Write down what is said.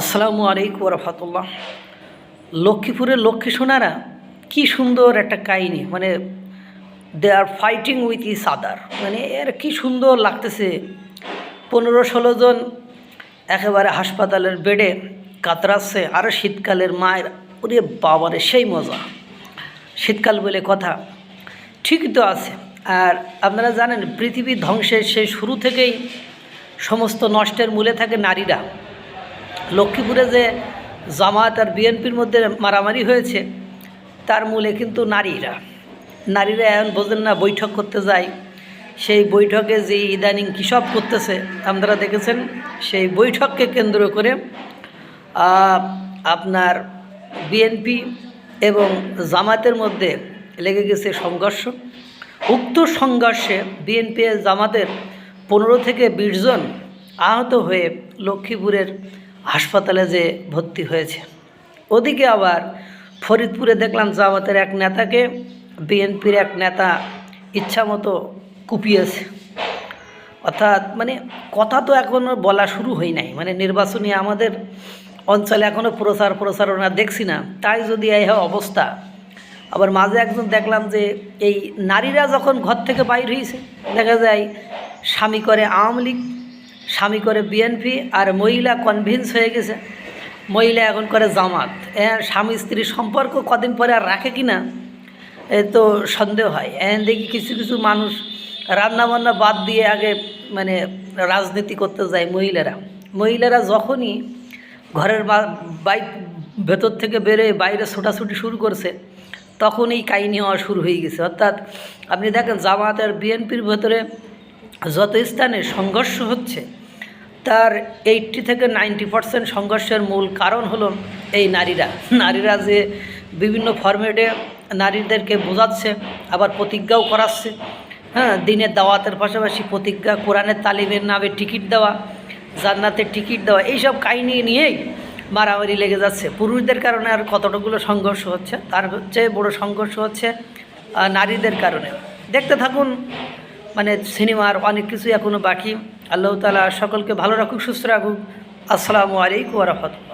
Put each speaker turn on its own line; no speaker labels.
আসসালামু আলাইকুম রহমতুল্লাহ। লক্ষ্মীপুরের লক্ষ্মী সোনারা কি সুন্দর একটা কাহিনি মানে দে আর ফাইটিং উইথ ইস আদার মানে এর কি সুন্দর লাগতেছে। পনেরো ষোলো জন একেবারে হাসপাতালের বেডে কাতরাচ্ছে আরও শীতকালের মায়ের, ওরে বাবারে, সেই মজা। শীতকাল বলে কথা, ঠিকই তো আছে। আর আপনারা জানেন, পৃথিবী ধ্বংসের সেই শুরু থেকেই সমস্ত নষ্টের মূলে থাকে নারীরা। লক্ষ্মীপুরে যে জামাত আর বিএনপির মধ্যে মারামারি হয়েছে, তার মূলে কিন্তু নারীরা। নারীরা এখন বোঝেন না বৈঠক করতে যায়। সেই বৈঠকে যে ইদানিং কী সব করতেছে, আপনারা দেখেছেন, সেই বৈঠককে কেন্দ্র করে আপনার বিএনপি এবং জামাতের মধ্যে লেগে গেছে সংঘর্ষ। উক্ত সংঘর্ষে বিএনপি জামাতের পনেরো থেকে বিশ জন আহত হয়ে লক্ষ্মীপুরের হাসপাতালে যে ভর্তি হয়েছে। ওদিকে আবার ফরিদপুরে দেখলাম জামাতের এক নেতাকে বিএনপির এক নেতা ইচ্ছামতো কুপিয়েছে। অর্থাৎ মানে কথা তো এখনও বলা শুরু হয় নাই। মানে নির্বাচনী আমাদের অঞ্চলে এখনও প্রচার প্রচারণা দেখছি না। তাই যদি এই অবস্থা, আবার মাঝে একজন দেখলাম যে এই নারীরা যখন ঘর থেকে বাইর হয়েছে দেখা যায় স্বামী করে আওয়ামী লীগ স্বামী করে বিএনপি আর মহিলা কনভিন্স হয়ে গেছে। মহিলা এখন করে জামাত। এ স্বামী স্ত্রীর সম্পর্ক কদিন পরে আর রাখে কি না, এ তো সন্দেহ হয়। এখন দেখি কিছু কিছু মানুষ রান্নাবান্না বাদ দিয়ে আগে মানে রাজনীতি করতে যায় মহিলারা। মহিলারা যখনই ঘরের বা- বাই, ভেতর থেকে বেরোয়, বাইরে ছোটাছুটি শুরু করছে তখন এই কাহিনী হওয়া শুরু হয়ে গেছে। অর্থাৎ আপনি দেখেন জামাত আর বিএনপির ভেতরে যত স্থানে সংঘর্ষ হচ্ছে তার এইটটি থেকে নাইনটি পার্সেন্ট সংঘর্ষের মূল কারণ হলো এই নারীরা। নারীরা যে বিভিন্ন ফরম্যাটে নারীদেরকে বোঝাচ্ছে, আবার প্রতিজ্ঞাও করাচ্ছে। হ্যাঁ দিনের দাওয়াতের পাশাপাশি প্রতিজ্ঞা, কোরআনের তালিমের নামে টিকিট দেওয়া, জান্নাতের টিকিট দেওয়া, এইসব কাহিনী নিয়েই মারামারি লেগে যাচ্ছে। পুরুষদের কারণে আর কতটুকুলো সংঘর্ষ হচ্ছে, তার চেয়ে বড় সংঘর্ষ হচ্ছে নারীদের কারণে। দেখতে থাকুন মানে সিনেমার অনেক কিছুই এখনও বাকি। আল্লাহ তালা সকলকে ভালো রাখুক, সুস্থ রাখুক। আসসালামু আলাইকুম রহমতুল্লাহ।